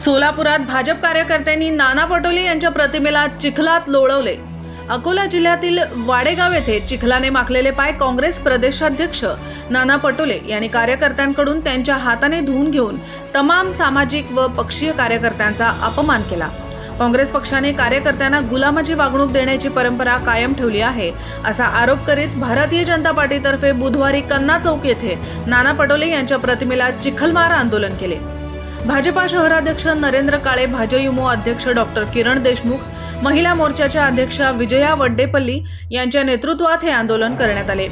सोलापुरात भाजप कार्यकर्त्यांनी नाना पटोले यांच्या प्रतिमेला चिखलात लोळवले. अकोला जिल्ह्यातील वाडेगाव येथे चिखलाने माखलेले पाय काँग्रेस प्रदेशाध्यक्ष नाना पटोले यांनी कार्यकर्त्यांकडून त्यांच्या हाताने धुवून घेऊन तमाम सामाजिक व पक्षीय कार्यकर्त्यांचा अपमान केला. काँग्रेस पक्षाने कार्यकर्त्यांना गुलामाची वागणूक देण्याची परंपरा कायम ठेवली आहे असा आरोप करीत भारतीय जनता पार्टीतर्फे बुधवारी कन्ना चौक येथे नाना पटोले यांच्या प्रतिमेला चिखलमार आंदोलन केले. भाजपा शहराध्यक्ष नरेंद्र काळे भाजयुमो अध्यक्ष डॉक्टर किरण देशमुख महिला मोर्चाच्या अध्यक्षा विजया वड्डेपल्ली यांच्या नेतृत्वात हे आंदोलन करण्यात आले.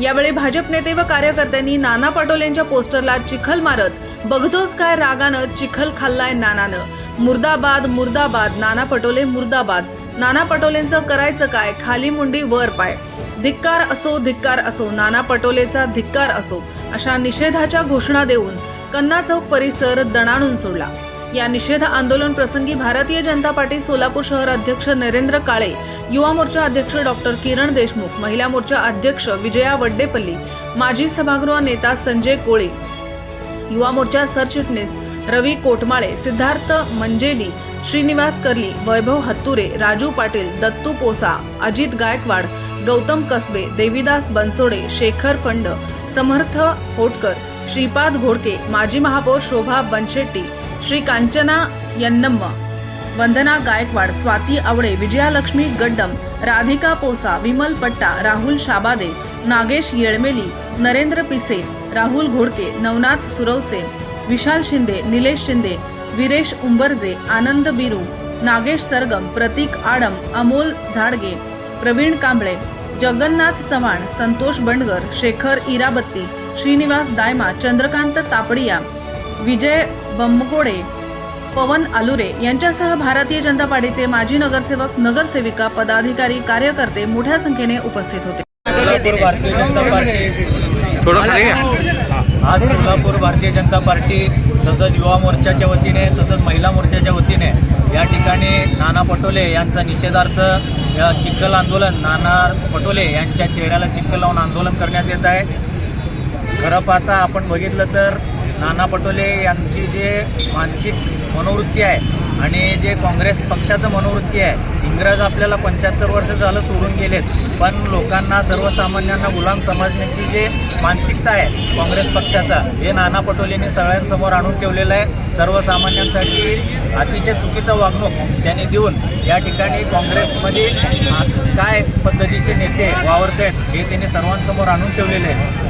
यावेळी भाजप नेते व कार्यकर्त्यांनी नाना पटोलेंच्या पोस्टरला चिखल मारत बघतोच काय रागानं चिखल खाल्लाय नानानं. मुर्दाबाद मुर्दाबाद नाना पटोले मुर्दाबाद. नाना पटोलेंचं करायचं काय? खाली मुंडी वर पाय. धिक्कार असो धिक्कार असो. नाना पटोलेचा धिक्कार असो. अशा निषेधाच्या घोषणा देऊन कन्ना चौक परिसर दणाणून सोडला. या निषेध आंदोलन प्रसंगी भारतीय जनता पार्टी सोलापूर शहर अध्यक्ष नरेंद्र काळे युवा मोर्चा अध्यक्ष डॉक्टर किरण देशमुख महिला मोर्चा अध्यक्ष विजया वड्डेपल्ली माजी सभागृह नेता संजय कोळे युवा मोर्चा सरचिटणीस रवी कोटमाळे सिद्धार्थ मंजेली श्रीनिवास कर्ली वैभव हत्तुरे राजू पाटील दत्तू पोसा अजित गायकवाड गौतम कसबे देविदास बनसोडे शेखर फंड समर्थ होटकर श्रीपाद घोडके माजी महापौर शोभा बनशेट्टी श्री कांचना यन्नम्म वंदना गायकवाड स्वाती आवडे विजयालक्ष्मी गड्डम राधिका पोसा विमल पट्टा राहुल शाबादे नागेश येळमेली नरेंद्र पिसे राहुल घोडके नवनाथ सुरवसे विशाल शिंदे निलेश शिंदे विरेश उंबरजे आनंद बिरू नागेश सरगम प्रतीक आडम अमोल झाडगे प्रवीण कांबळे जगन्नाथ चव्हाण संतोष बंडगर शेखर इराबत्ती श्रीनिवास दायमा चंद्रकांत तापडिया विजय बंबगोडे पवन आलुरे यांच्यासह भारतीय जनता पार्टीचे माजी नगरसेवक नगरसेविका पदाधिकारी कार्यकर्ते मोठ्या संख्येने उपस्थित होते. भारतीय जनता पार्टी आज सोलापूर भारतीय जनता पार्टी तसंच युवा मोर्चाच्या वतीने तसंच महिला मोर्चाच्या वतीने या ठिकाणी नाना पटोले यांचा निषेधार्थ या चिखल आंदोलन नाना पटोले यांच्या चेहऱ्याला चिखल लावून आंदोलन करण्यात येत आहे. खरं पाहता आपण बघितलं तर नाना पटोले यांची जे मानसिक मनोवृत्ती आहे आणि जे काँग्रेस पक्षाचं मनोवृत्ती आहे इंग्रज आपल्याला पंच्याहत्तर वर्ष झालं सोडून गेलेत पण लोकांना सर्वसामान्यांना गुलाम समजण्याची जे मानसिकता आहे काँग्रेस पक्षाचा हे नाना पटोलेंनी सगळ्यांसमोर आणून ठेवलेलं आहे. सर्वसामान्यांसाठी अतिशय चुकीचं वागणूक त्यांनी देऊन या ठिकाणी काँग्रेसमध्ये आज काय पद्धतीचे नेते वावरत आहेत हे त्यांनी सर्वांसमोर आणून ठेवलेले आहे.